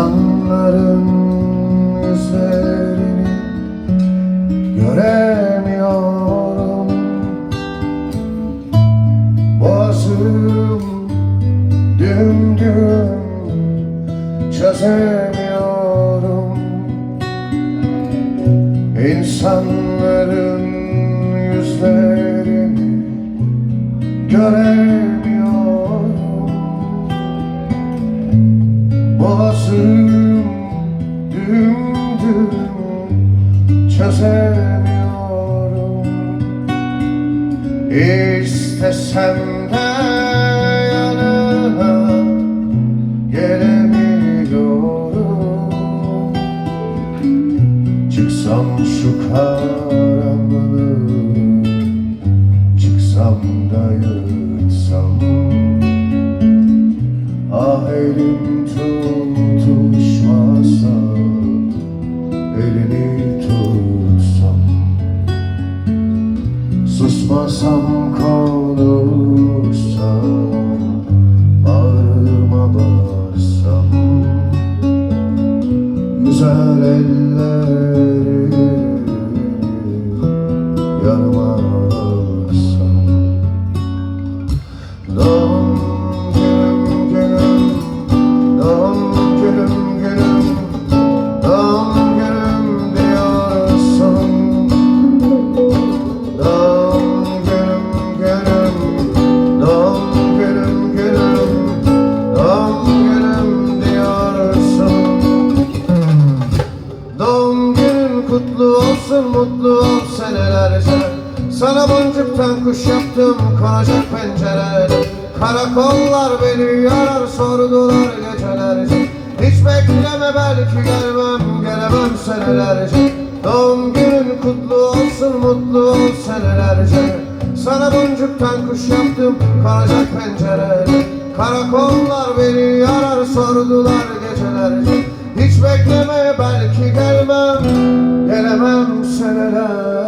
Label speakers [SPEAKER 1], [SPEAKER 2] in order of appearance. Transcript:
[SPEAKER 1] İnsanların üzerini göremiyorum. Boğazım dümdüm çözemiyorum İnsanların yüzlerini göremiyorum. Boğazım dümdüm çözemiyorum. İstesem de karanlığı Çıksam da yırtsam. Ah elim Elini tutsam. Susmasam konuşsam Bağrıma bassam. Güzel You're. Olsun mutlu ol senelerce. Sana boncuktan kuş yaptım konacak pencerede Karakollar beni yarar sordular gecelerce. Hiç bekleme belki gelmem gelemem senelerce. Doğum günün kutlu olsun mutlu ol senelerce. Sana boncuktan kuş yaptım konacak pencerede Karakollar beni yarar sordular gecelerce Hiç bekleme belki gelmem. Gelemem senelerce